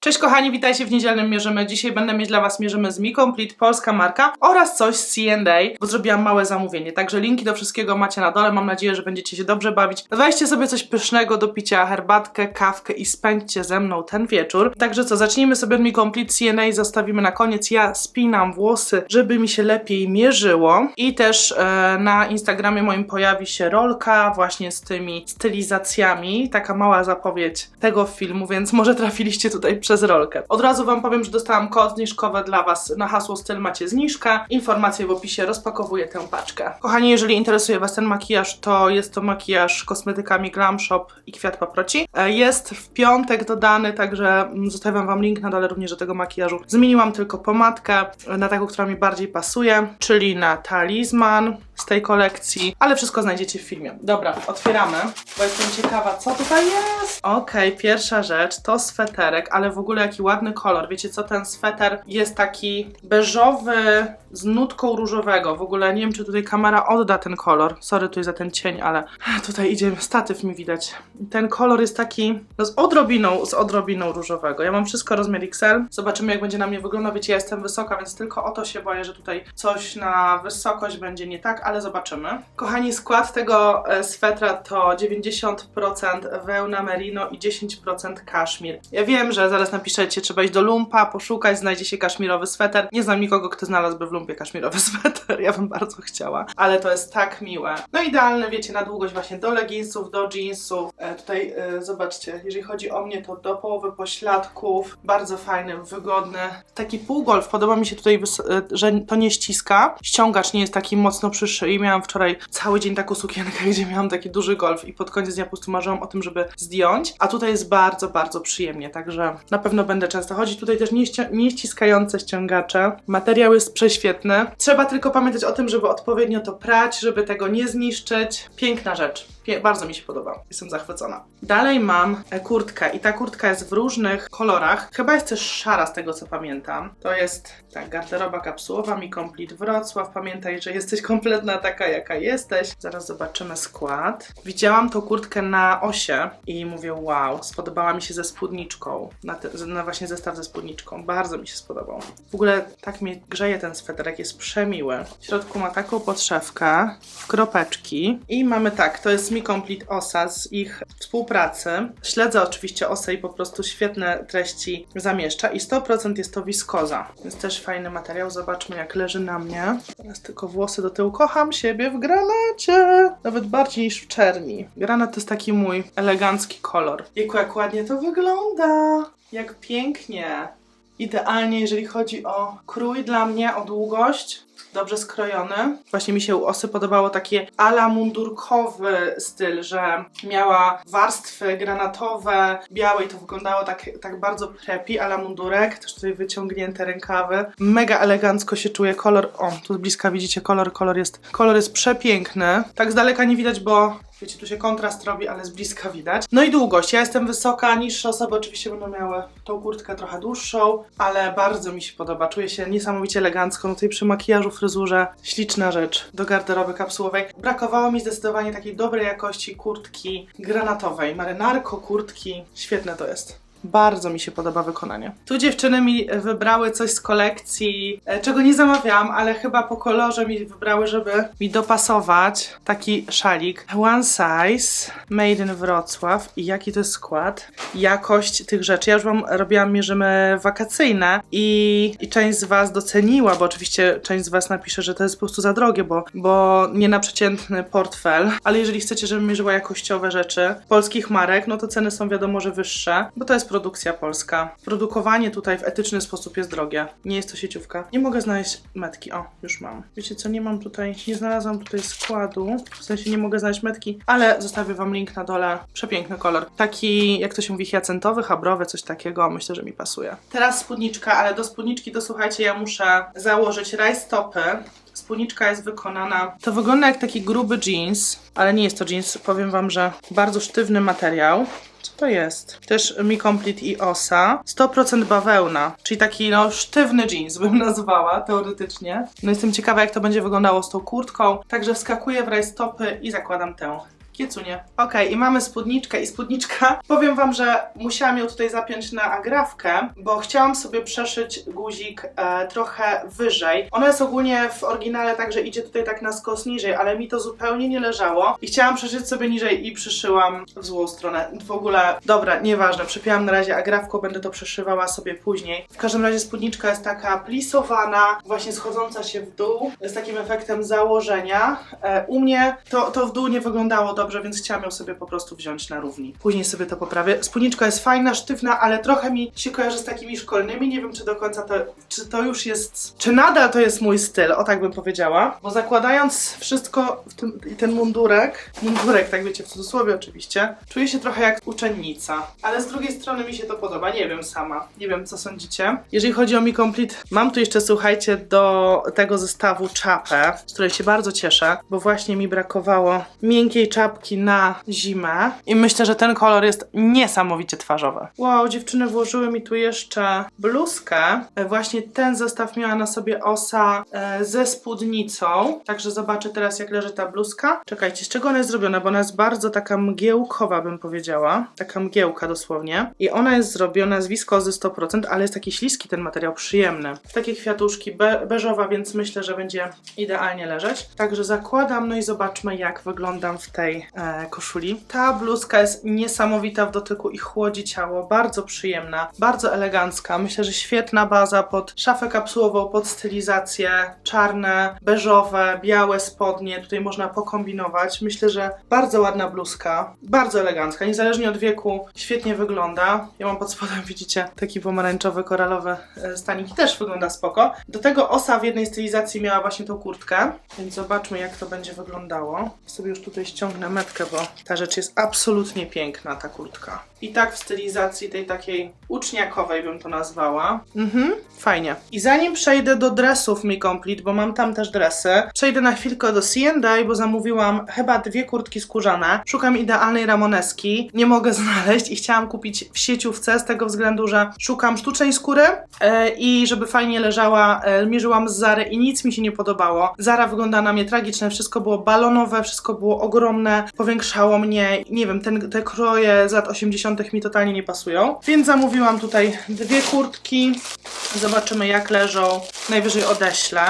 Cześć kochani, witajcie w niedzielnym Mierzymy. Dzisiaj będę mieć dla Was Mierzymy z Mi Complete, polska marka oraz coś z C&A, bo zrobiłam małe zamówienie. Także linki do wszystkiego macie na dole. Mam nadzieję, że będziecie się dobrze bawić. Weźcie sobie coś pysznego do picia, herbatkę, kawkę i spędźcie ze mną ten wieczór. Także co, zacznijmy sobie od Mi Complete C&A, zostawimy na koniec. Ja spinam włosy, żeby mi się lepiej mierzyło. I też e, na Instagramie moim pojawi się rolka właśnie z tymi stylizacjami. Taka mała zapowiedź tego filmu, więc może trafiliście tutaj przez rolkę. Od razu Wam powiem, że dostałam kod zniżkowy dla Was na hasło styl macie zniżkę. Informacje w opisie, rozpakowuję tę paczkę. Kochani, jeżeli interesuje Was ten makijaż, to jest to makijaż kosmetykami Glam Shop i Kwiat Paproci. E, Jest w piątek dodany, także mm, zostawiam Wam link na dole również do tego makijażu. Zmieniłam tylko pomadkę e, na taką, która mi bardziej pasuje, czyli na talizman z tej kolekcji, ale wszystko znajdziecie w filmie. Dobra, otwieramy, bo jestem ciekawa, co tutaj jest. Okej, pierwsza rzecz to sweterek, ale w ogóle jaki ładny kolor. Wiecie co, ten sweter jest taki beżowy z nutką różowego. W ogóle nie wiem, czy tutaj kamera odda ten kolor. Sorry tutaj za ten cień, ale tutaj idzie statyw mi widać. Ten kolor jest taki no, z odrobiną, z odrobiną różowego. Ja mam wszystko rozmiar XL. Zobaczymy, jak będzie na mnie wyglądał. Wiecie, ja jestem wysoka, więc tylko o to się boję, że tutaj coś na wysokość będzie nie tak, ale zobaczymy. Kochani, skład tego e, swetra to 90% wełna merino i 10% kaszmir. Ja wiem, że zaraz napiszecie, trzeba iść do lumpa, poszukać, znajdzie się kaszmirowy sweter. Nie znam nikogo, kto znalazłby w lumpie kaszmirowy sweter. Ja bym bardzo chciała, ale to jest tak miłe. No idealne, wiecie, na długość właśnie do leginsów, do jeansów. E, tutaj e, zobaczcie, jeżeli chodzi o mnie, to do połowy pośladków. Bardzo fajny, wygodny. Taki półgolf. Podoba mi się tutaj, e, że to nie ściska. Ściągacz nie jest taki mocno przy szyi. Miałam wczoraj cały dzień taką sukienkę, gdzie miałam taki duży golf i pod koniec dnia po prostu marzyłam o tym, żeby zdjąć. A tutaj jest bardzo, bardzo przyjemnie, także na pewno będę często chodzić. Tutaj też nie, nie ściskające ściągacze. Materiał jest prześwietny. Trzeba tylko pamiętać o tym, żeby odpowiednio to prać, żeby tego nie zniszczyć. Piękna rzecz. Bardzo mi się podoba. Jestem zachwycona. Dalej mam e, kurtkę i ta kurtka jest w różnych kolorach. Chyba jest też szara z tego co pamiętam. To jest tak, garderoba kapsułowa mi Complete Wrocław. Pamiętaj, że jesteś kompletna taka jaka jesteś. Zaraz zobaczymy skład. Widziałam tą kurtkę na osie i mówię wow, spodobała mi się ze spódniczką. Na, te, na właśnie zestaw ze spódniczką. Bardzo mi się spodobał. W ogóle tak mnie grzeje ten sweterek, jest przemiły. W środku ma taką podszewkę w kropeczki i mamy tak, to jest Mi Complete Osa z ich współpracy. Śledzę oczywiście Osę i po prostu świetne treści zamieszcza i 100% jest to wiskoza, więc też fajny materiał. Zobaczmy jak leży na mnie. Teraz tylko włosy do tyłu. Kocham siebie w granacie! Nawet bardziej niż w czerni. Granat to jest taki mój elegancki kolor. Jejku, jak ładnie to wygląda! Jak pięknie! Idealnie, jeżeli chodzi o krój dla mnie, o długość. Dobrze skrojony. Właśnie mi się u Osy podobało takie ala mundurkowy styl, że miała warstwy granatowe, białe i to wyglądało tak, tak bardzo preppy, ala mundurek. Też tutaj wyciągnięte rękawy. Mega elegancko się czuje kolor. O, tu z bliska widzicie kolor. Kolor jest, kolor jest przepiękny. Tak z daleka nie widać, bo Wiecie, tu się kontrast robi, ale z bliska widać. No i długość. Ja jestem wysoka, niższe osoby oczywiście będą miały tą kurtkę trochę dłuższą, ale bardzo mi się podoba. Czuję się niesamowicie elegancko. No tutaj przy makijażu, fryzurze, śliczna rzecz do garderoby kapsułowej. Brakowało mi zdecydowanie takiej dobrej jakości kurtki granatowej. Marynarko, kurtki. Świetne to jest. Bardzo mi się podoba wykonanie. Tu dziewczyny mi wybrały coś z kolekcji, e, czego nie zamawiałam, ale chyba po kolorze mi wybrały, żeby mi dopasować taki szalik. One size, made in Wrocław. I jaki to jest skład? Jakość tych rzeczy. Ja już wam robiłam mierzymy wakacyjne i, i część z was doceniła, bo oczywiście część z was napisze, że to jest po prostu za drogie, bo, bo nie na przeciętny portfel. Ale jeżeli chcecie, żebym mierzyła jakościowe rzeczy polskich marek, no to ceny są wiadomo, że wyższe, bo to jest produkcja polska. Produkowanie tutaj w etyczny sposób jest drogie. Nie jest to sieciówka. Nie mogę znaleźć metki. O, już mam. Wiecie co, nie mam tutaj, nie znalazłam tutaj składu. W sensie nie mogę znaleźć metki, ale zostawię wam link na dole. Przepiękny kolor. Taki, jak to się mówi, hyacentowy, habrowy, coś takiego. Myślę, że mi pasuje. Teraz spódniczka, ale do spódniczki to słuchajcie, ja muszę założyć rajstopy. Spódniczka jest wykonana. To wygląda jak taki gruby jeans, ale nie jest to jeans. Powiem wam, że bardzo sztywny materiał. Co to jest? Też Mi Complete i Osa. 100% bawełna, czyli taki no sztywny jeans bym nazwała teoretycznie. No jestem ciekawa jak to będzie wyglądało z tą kurtką. Także wskakuję w rajstopy i zakładam tę Kiecunie. Okej, i mamy spódniczkę i spódniczka. Powiem wam, że musiałam ją tutaj zapiąć na agrafkę, bo chciałam sobie przeszyć guzik e, trochę wyżej. Ona jest ogólnie w oryginale tak, że idzie tutaj tak na skos niżej, ale mi to zupełnie nie leżało i chciałam przeszyć sobie niżej i przyszyłam w złą stronę. W ogóle, dobra, nieważne, przypięłam na razie agrafką, będę to przeszywała sobie później. W każdym razie spódniczka jest taka plisowana, właśnie schodząca się w dół, z takim efektem założenia. E, u mnie to, to w dół nie wyglądało dobrze, więc chciałam ją sobie po prostu wziąć na równi. Później sobie to poprawię. Spódniczka jest fajna, sztywna, ale trochę mi się kojarzy z takimi szkolnymi. Nie wiem, czy do końca to, czy to już jest, czy nadal to jest mój styl, o tak bym powiedziała. Bo zakładając wszystko w tym, ten mundurek, mundurek, tak wiecie, w cudzysłowie oczywiście, czuję się trochę jak uczennica. Ale z drugiej strony mi się to podoba, nie wiem sama. Nie wiem, co sądzicie. Jeżeli chodzi o Mi Complete, mam tu jeszcze, słuchajcie, do tego zestawu czapę, z której się bardzo cieszę, bo właśnie mi brakowało miękkiej czapki na zimę i myślę, że ten kolor jest niesamowicie twarzowy. Wow, dziewczyny włożyły mi tu jeszcze bluzkę. E, Właśnie ten zestaw miała na sobie osa e, ze spódnicą, także zobaczę teraz jak leży ta bluzka. Czekajcie, z czego ona jest zrobiona, bo ona jest bardzo taka mgiełkowa bym powiedziała, taka mgiełka dosłownie i ona jest zrobiona z wiskozy 100%, ale jest taki śliski ten materiał, przyjemny. Takie kwiatuszki be beżowa, więc myślę, że będzie idealnie leżeć. Także zakładam, no i zobaczmy jak wyglądam w tej koszuli. Ta bluzka jest niesamowita w dotyku i chłodzi ciało, bardzo przyjemna, bardzo elegancka. Myślę, że świetna baza pod szafę kapsułową, pod stylizację, czarne, beżowe, białe spodnie, tutaj można pokombinować. Myślę, że bardzo ładna bluzka, bardzo elegancka, niezależnie od wieku, świetnie wygląda. Ja mam pod spodem, widzicie, taki pomarańczowy, koralowy e, stanik i też wygląda spoko. Do tego osa w jednej stylizacji miała właśnie tą kurtkę, więc zobaczmy jak to będzie wyglądało. Sobie już tutaj ściągnę bo ta rzecz jest absolutnie piękna, ta kurtka. I tak w stylizacji tej takiej uczniakowej bym to nazwała. Mhm, fajnie. I zanim przejdę do dresów Mi Complete, bo mam tam też dresy, przejdę na chwilkę do C&A, bo zamówiłam chyba dwie kurtki skórzane. Szukam idealnej ramoneski, nie mogę znaleźć i chciałam kupić w sieciówce z tego względu, że szukam sztucznej skóry e, i żeby fajnie leżała, e, mierzyłam z Zary i nic mi się nie podobało. Zara wygląda na mnie tragicznie, wszystko było balonowe, wszystko było ogromne, powiększało mnie, nie wiem, ten, te kroje z lat 80 mi totalnie nie pasują. Więc zamówiłam tutaj dwie kurtki. Zobaczymy jak leżą. Najwyżej odeślę.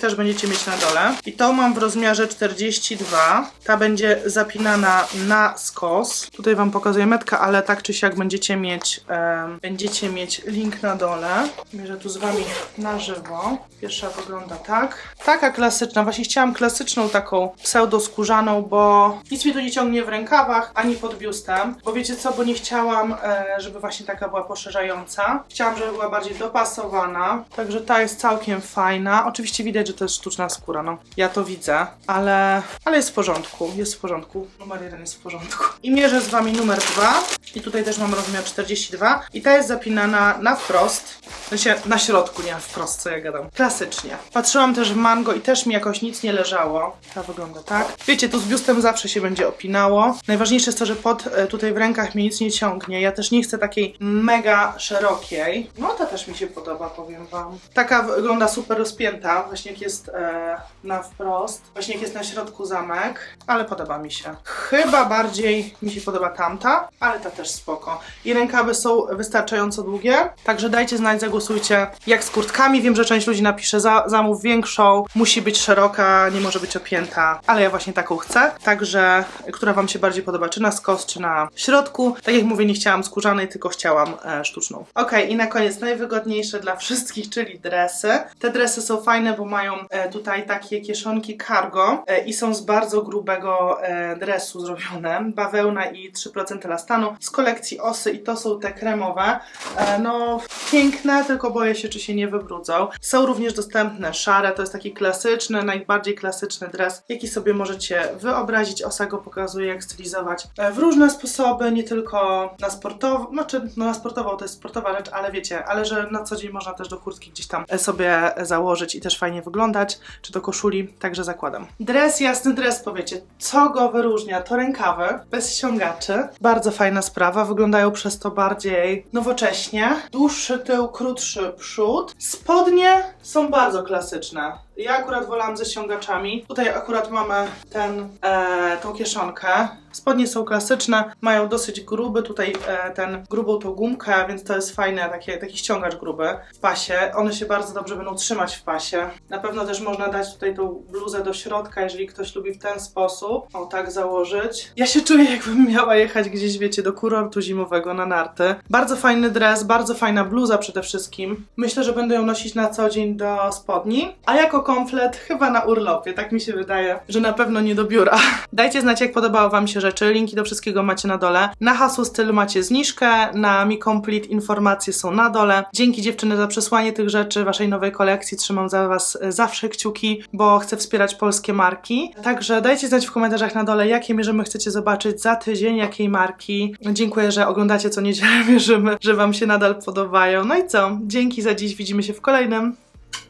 Też będziecie mieć na dole. I tą mam w rozmiarze 42. Ta będzie zapinana na skos. Tutaj wam pokazuję metkę, ale tak czy siak będziecie mieć, em, będziecie mieć link na dole. Mierzę tu z wami na żywo. Pierwsza wygląda tak. Taka klasyczna. Właśnie chciałam klasyczną taką pseudoskórzaną, bo nic mi tu nie ciągnie w rękawach, ani pod biustem. Bo wiecie co, bo nie chciałam, e, żeby właśnie taka była poszerzająca. Chciałam, żeby była bardziej dopasowana. Także ta jest całkiem fajna. Oczywiście widać, że to jest sztuczna skóra, no. Ja to widzę, ale, ale jest w porządku. Jest w porządku. Numer jeden jest w porządku. I mierzę z wami numer dwa. I tutaj też mam rozmiar 42. I ta jest zapinana na wprost. W sensie na środku, nie wprost, co ja gadam. Klasycznie. Patrzyłam też w mango i też mi jakoś nic nie leżało. Ta wygląda tak. Wiecie, tu z biustem zawsze się będzie opinało. Najważniejsze jest to, że pod e, tutaj w rękach mnie nic nie ciągnie. Ja też nie chcę takiej mega szerokiej. No ta też mi się podoba, powiem wam. Taka wygląda super rozpięta, właśnie jak jest e, na wprost. Właśnie jak jest na środku zamek, ale podoba mi się. Chyba bardziej mi się podoba tamta, ale ta też spoko. I rękawy są wystarczająco długie, także dajcie znać, zagłosujcie jak z kurtkami. Wiem, że część ludzi napisze za, zamów większą, musi być szeroka, nie może być opięta, ale ja właśnie taką chcę. Także, która wam się bardziej podoba, czy na skos, czy na środku. Tak jak mówię, nie chciałam skórzanej, tylko chciałam e, sztuczną. Ok, i na koniec najwygodniejsze dla wszystkich, czyli dresy. Te dresy są fajne, bo mają e, tutaj takie kieszonki cargo e, i są z bardzo grubego e, dresu zrobione. Bawełna i 3% elastanu z kolekcji Osy i to są te kremowe. E, no, piękne, tylko boję się, czy się nie wybrudzą. Są również dostępne szare, to jest taki klasyczny, najbardziej klasyczny dres, jaki sobie możecie wyobrazić. Osa go pokazuje, jak stylizować e, w różne sposoby, nie tylko na sportową, znaczy no na sportową to jest sportowa rzecz, ale wiecie, ale że na co dzień można też do kurtki gdzieś tam e, sobie założyć i też fajnie wyglądać, czy do koszuli, także zakładam. Dres, jasny dres, powiecie, co go wyróżnia? To rękawy, bez ściągaczy. Bardzo fajna sprawa, wyglądają przez to bardziej nowocześnie. Dłuższy tył, krótszy przód. Spodnie są bardzo klasyczne. Ja akurat wolałam ze ściągaczami. Tutaj akurat mamy ten, e, tą kieszonkę. Spodnie są klasyczne, mają dosyć gruby tutaj e, ten grubą tą gumkę, więc to jest fajne, takie, taki ściągacz gruby w pasie. One się bardzo dobrze będą trzymać w pasie. Na pewno też można dać tutaj tą bluzę do środka, jeżeli ktoś lubi w ten sposób. O tak założyć. Ja się czuję jakbym miała jechać gdzieś, wiecie, do kurortu zimowego na narty. Bardzo fajny dres, bardzo fajna bluza przede wszystkim. Myślę, że będę ją nosić na co dzień do spodni. A jako komplet chyba na urlopie, tak mi się wydaje, że na pewno nie do biura. Dajcie znać, jak podobało Wam się rzeczy. Linki do wszystkiego macie na dole. Na hasło stylu macie zniżkę, na Mi Complete informacje są na dole. Dzięki dziewczyny za przesłanie tych rzeczy, Waszej nowej kolekcji. Trzymam za Was e, zawsze kciuki, bo chcę wspierać polskie marki. Także dajcie znać w komentarzach na dole, jakie mierzymy chcecie zobaczyć za tydzień, jakiej marki. Dziękuję, że oglądacie co niedzielę mierzymy, że Wam się nadal podobają. No i co? Dzięki za dziś, widzimy się w kolejnym.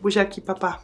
Buziaki, papa. Pa.